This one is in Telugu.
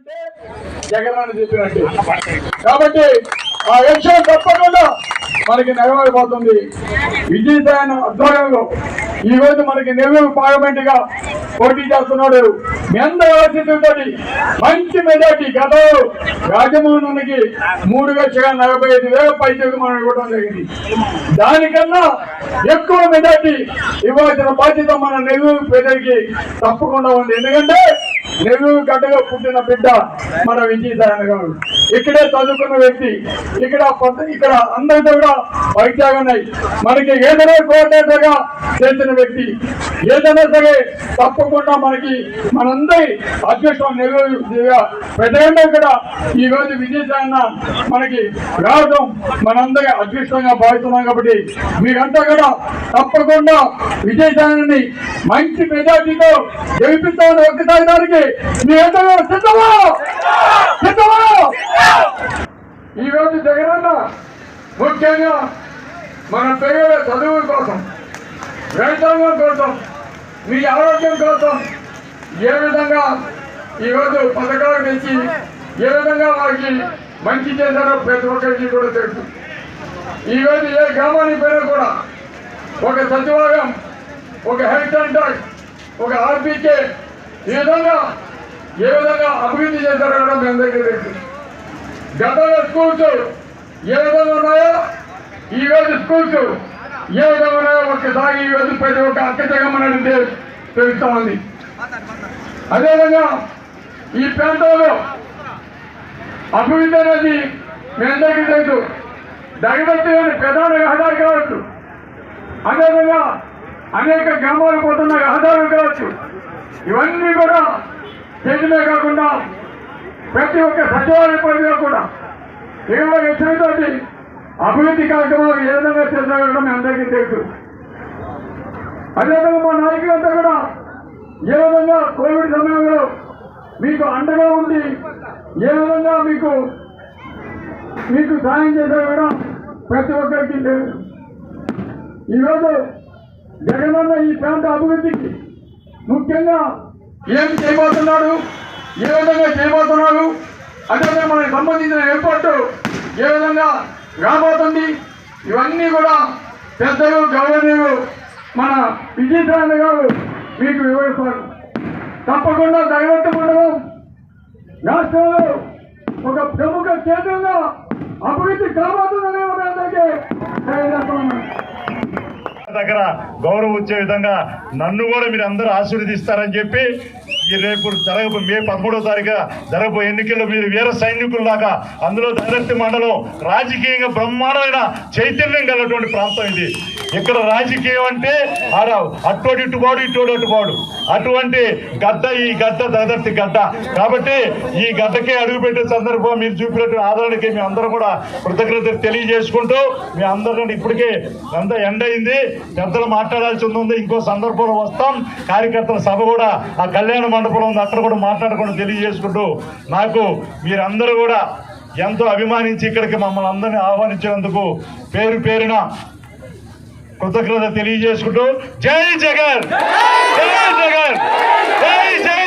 అంటే జగన్ అని చెప్పినట్టు. కాబట్టి ఆ విషయం తప్పకుండా మనకి నెరవేరిపోతుంది విజయసాయన ఆధ్వర్యంలో ఈ రోజు మనకి నెల్లూరు పార్లమెంట్గా పోటీ చేస్తున్నాడు. మీ అందరి ఆశీస్సులతో మంచి మెజార్టీ గతంలో రాజమోహన్కి మూడు లక్షల నలభై ఐదు వేల పైసలు మనం ఇవ్వడం జరిగింది. దానికన్నా ఎక్కువ మెజార్టీ ఇవ్వాల్సిన బాధ్యత మన నెల్లూరు ప్రజలకి తప్పకుండా ఉంది. ఎందుకంటే నెల్లూరు గడ్డగా పుట్టిన బిడ్డ. మన విజయసాయన గారు ఇక్కడే చదువుకున్న వ్యక్తి ఇక్కడ ఇక్కడ అందరితో కూడా వైద్యాలున్నాయి మనకి ఏదైనా కోఆర్డినేటర్గా చేసిన వ్యక్తి ఏదైనా సరే తప్పకుండా మనకి మనందరి అదృష్టం నెల్లూరు జిల్లా ప్రజలందరూ కూడా ఈ రోజు విజయసాయన మనకి రావడం మనందరి అదృష్టంగా భావిస్తున్నాం కాబట్టి మీరంతా కూడా తప్పకుండా విజయసాయని మంచి మెజార్టీతో గెలిపిస్తామని ఒక్కసారి దానికి మీ అందరూ సిద్ధమా? ఈరోజు ఈ జగనన్న ముఖ్యంగా మన పిల్లల చదువు కోసం రైతాంగం కోసం మీ ఆరోగ్యం కోసం ఏ విధంగా ఈరోజు పథకాలు తెచ్చి ఏ విధంగా వారికి మంచి చేశారో ప్రతి ఒక్కరికి కూడా తెలుసు. ఈరోజు ఏ గ్రామానికి పోయినా కూడా ఒక సచివాలయం ఒక హెల్త్ సెంటర్ ఒక ఆర్బీకే ఈ విధంగా ఏ విధంగా అభివృద్ధి చేశారో కూడా మేము దగ్గర తెలుసు. గతంలో స్కూల్స్ ఏ విధంగా ఉన్నాయో ఈ రోజు స్కూల్స్ ఏ విధంగా ఉన్నాయో ఒక్కసారి ఈ రోజు ప్రతి ఒక్క అక్క జగమ్మని అడిగితే తెలుస్తా ఉంది. అదేవిధంగా ఈ ప్రాంతంలో అభివృద్ధి అనేది మీ అందరికీ తెలుసు. దగదత్తి ప్రధాన రహదారి కావచ్చు. అదేవిధంగా అనేక గ్రామాలు పోతున్న రహదారులు కావచ్చు. ఇవన్నీ కూడా చేయడమే కాకుండా ప్రతి ఒక్క సచివాలయ పరిధిలో కూడా ఇరవై లక్షలతోటి అభివృద్ధి కార్యక్రమాలు ఏ విధంగా చేస్తారో మీ అందరికీ తెలుసు. అదేవిధంగా మా నాయకులంతా కూడా ఏ విధంగా కోవిడ్ సమయంలో మీకు అండగా ఉండి ఏ విధంగా మీకు మీకు సాయం చేశారో కూడా ప్రతి ఒక్కరికి తెలుసు. ఈరోజు జగనన్న ఈ ప్రాంత అభివృద్ధికి ముఖ్యంగా ఏం చేయబోతున్నాడు? ఏ విధంగా చేయబోతున్నాడు? అదేవిధంగా మనకు సంబంధించిన ఏర్పాటు ఏ విధంగా రాబోతుంది? ఇవన్నీ కూడా పెద్దలు గవర్నరు మన విజయసాయి గారు మీకు వివరిస్తారు. తప్పకుండా దగవట్టు మండలం రాష్ట్రంలో ఒక ప్రముఖ కేంద్రంగా అభివృద్ధి కావాలి మీ అందరికీ తెలియజేస్తున్నాను దగ్గర గౌరవం వచ్చే విధంగా నన్ను కూడా మీరు అందరూ ఆశీర్వదిస్తారని చెప్పి ఈ రేపు జరగబో మే పదమూడో తారీఖు జరగబో ఎన్నికల్లో మీరు వీర దాకా అందులో దైరత్తి మండలం రాజకీయంగా బ్రహ్మాండమైన చైతన్యం కలిగినటువంటి ప్రాంతం ఇది. ఇక్కడ రాజకీయం అంటే ఆడ అట్టోటి ఇటుబాడు ఇట్టోడు అటుబాడు అటువంటి గడ్డ ఈ గడ్డ దగదర్తి గడ్డ కాబట్టి ఈ గడ్డకే అడుగుపెట్టే సందర్భం మీరు చూపినటువంటి ఆదరణకి మీ అందరూ కూడా కృతజ్ఞత తెలియజేసుకుంటూ మీ అందరిని ఇప్పటికే ఎంత ఎండ అయింది. పెద్దలు మాట్లాడాల్సి ఉంది. ఇంకో సందర్భంలో వస్తాం. కార్యకర్తల సభ కూడా ఆ కళ్యాణ మండపంలో ఉంది అక్కడ కూడా మాట్లాడుకుంటూ తెలియజేసుకుంటూ నాకు మీరందరూ కూడా ఎంతో అభిమానించి ఇక్కడికి మమ్మల్ని అందరినీ ఆహ్వానించినందుకు పేరు పేరున కృతజ్ఞత తెలియజేసుకుంటూ జై జగన్! జై జగన్! జై జై